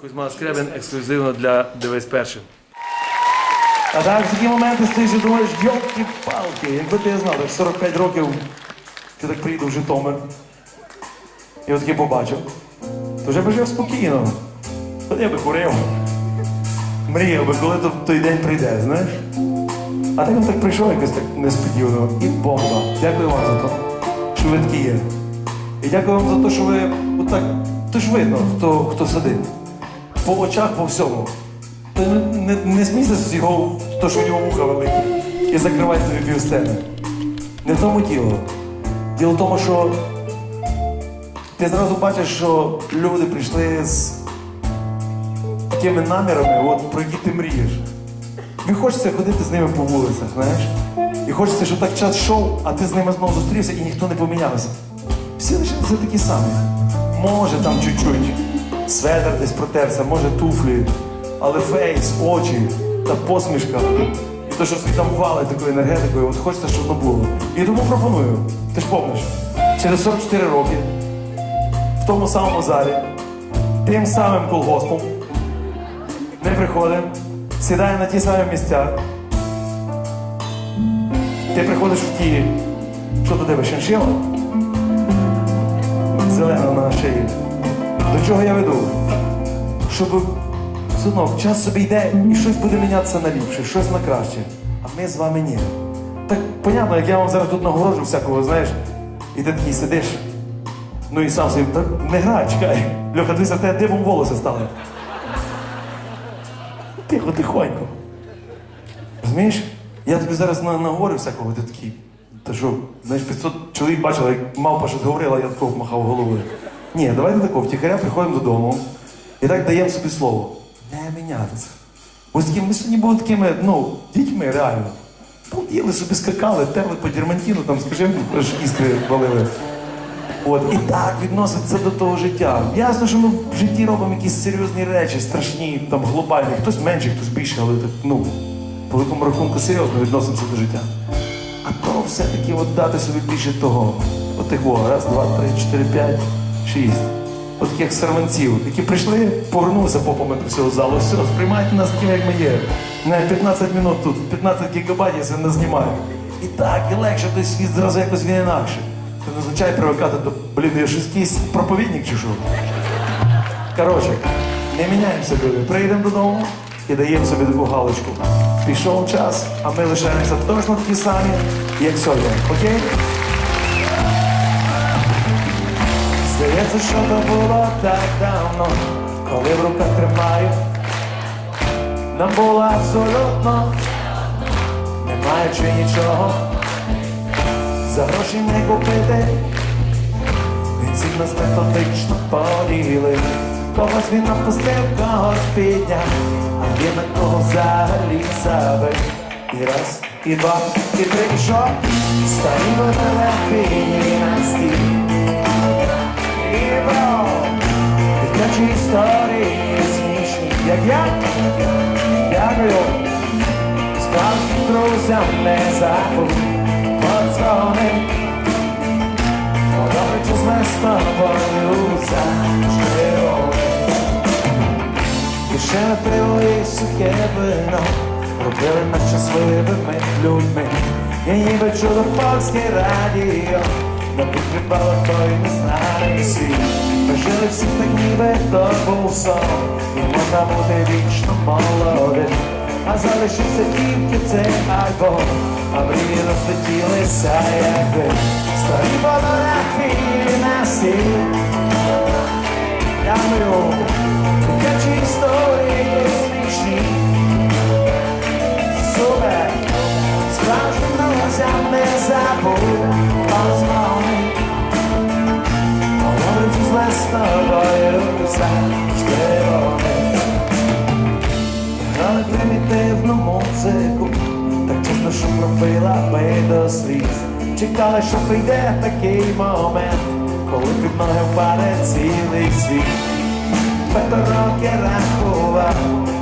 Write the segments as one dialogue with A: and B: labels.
A: Кузьма Скребін ексклюзивно для Дивись першим.
B: А так в такі моменти стоїш і думаєш, йолки-палки, якби ти знав, так 45 років ти так приїду в Житомир. І от таки побачив. То вже би жив спокійно. От я би курив. Мріяв би, коли то- той день прийде, знаєш? А так він так прийшов якось так несподівано. І бомба. Дякую вам за те, що ви такі є. І дякую вам за те, що ви отак. То видно, хто, хто сидить. По очах, по всьому. Та не, не, з його, то, що у нього вуха великі, і закривай тобі півсцени. Не в тому діло. Діло в тому, що ти зразу бачиш, що люди прийшли з такими намірами, от, про які ти мрієш. І хочеться ходити з ними по вулицях, знаєш? І хочеться, щоб так час йшов, а ти з ними знову зустрівся і ніхто не помінявся. Всі лишилися такі самі. Може там чуть-чуть светр десь протерся, може туфлі, але фейс, очі та посмішка. І то, що там валить такою енергетикою, от хочеться, щоб воно було. І тому пропоную. Ти ж помниш, через 44 роки в тому самому залі, тим самим колгоспом, ми приходимо, сідаємо на ті самі місця. Ти приходиш в ті, що до тебе шиншила? Зелена на шиї. До чого я веду? Щоб все час собі йде і щось буде мінятися на ліпше, щось на краще. А ми з вами ні. Так понятно, як я вам зараз тут нагороджу всякого, знаєш, і ти такий сидиш. Ну і сам собі, так не грай, чекай. Льоха, дивися, тебе дибом волоси стали. Тихо, тихонько. Розумієш? Я тобі зараз на- наговорю всякого, ти такий. Та що, знаєш, 500 чоловік бачили, як мавпа щось говорила, я такого махав головою. Ні, давайте такого, втіхаря приходимо додому і так даємо собі слово. Не мінятися. Ось такі, ми сьогодні були такими, ну, дітьми реально. Полділи собі скакали, терли по дермантіну, там, скажімо, аж іскри валили. От, і так відноситься до того життя. Ясно, що ми в житті робимо якісь серйозні речі, страшні, там глобальні. Хтось менше, хтось більше, але так, ну, по великому рахунку серйозно відносимося до життя. А то все-таки от дати собі більше того. От во, раз, два, три, чотири, п'ять, шість. От таких сорванців, які прийшли, повернулися попами до всього залу. Все, сприймайте нас такими, як ми є. Не 15 минут тут, 15 гігабайтів це не знімаю. І так, і легше, той світ зразу якось він інакше. Не означає привикати до, блін, я щось якийсь проповідник чи що. Коротше, не міняємося, люди. Прийдемо додому і даємо собі таку галочку. Пішов час, а ми лишаємося точно такі самі, як сьогодні. Окей? Здається, що то було так давно, коли в руках тримаю. Нам було абсолютно, не маючи нічого, за гроші не купити. Він всіх нас методично поділив. Когось він напустив, когось підняв, а є на кого взагалі забив. І раз, і два, і три, і що? Ставимо телефоні на стіл. І бро, дитячі історії смішні, як я. Дякую. Справжнім друзям не забудь подзвонить. Добре, чи зле з тобою завжди Дешеве пиво і сухе вино Робили нас щасливими людьми Я ніби чудо польське радіо На підкріпало той не знає світ Ми жили всі так ніби то був сон І можна бути вічно молодим а залишився тільки цей альбом, а мрії розлетілися, якби старі фотографії на стіл. Дякую, дитячі історії сліз. Чекали, що прийде такий момент, коли під ноги впаде цілий світ. П'ято роки рахував,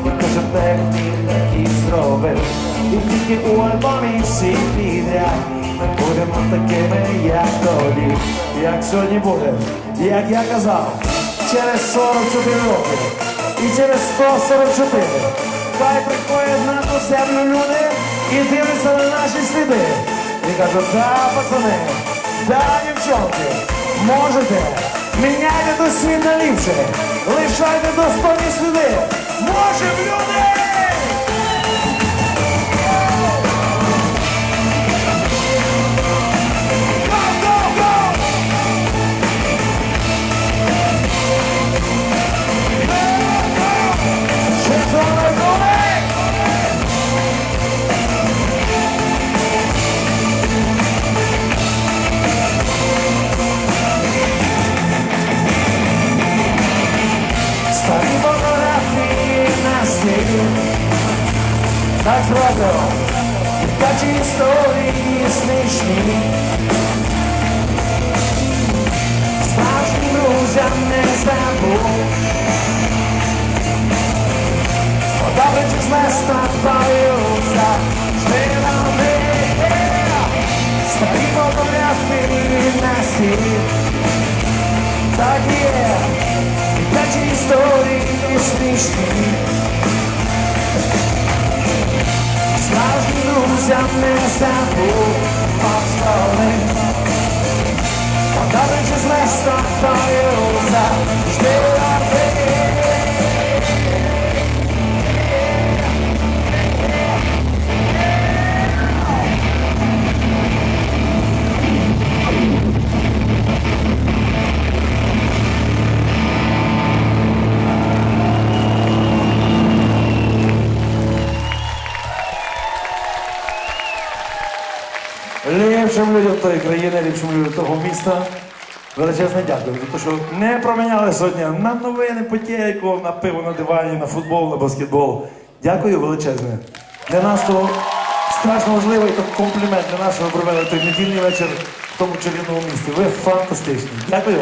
B: і кожен технік такий зробив. І тільки у альбомі всі підряд. Ми будемо такими, як тоді, як сьогодні буде, як я казав, через 44 роки. і через 144. Хай приходять на ту землю люди і дивляться на наші сліди. І кажуть, да, пацани, да, дівчонки, можете, до світ на ліпше, лишайте достойні сліди. Можем, люди! Так зроблено Дитячі історії смішні Справжнім друзям не забудь Подобаючись нас тобою завжди нами Старі фотографії на Так є. Дитячі історії смішні Справжнім друзям не забудь Повстали Подобаючись завжди Ліпшим людям тої країни, ліпшим людям того міста. Величезне дякую за те, що не проміняли сьогодні на новини, потєйку, на пиво на дивані, на футбол, на баскетбол. Дякую величезне. Для нас то страшно важливий комплімент для нашого провели той недільний вечір в тому чарівному місті. Ви фантастичні. Дякую.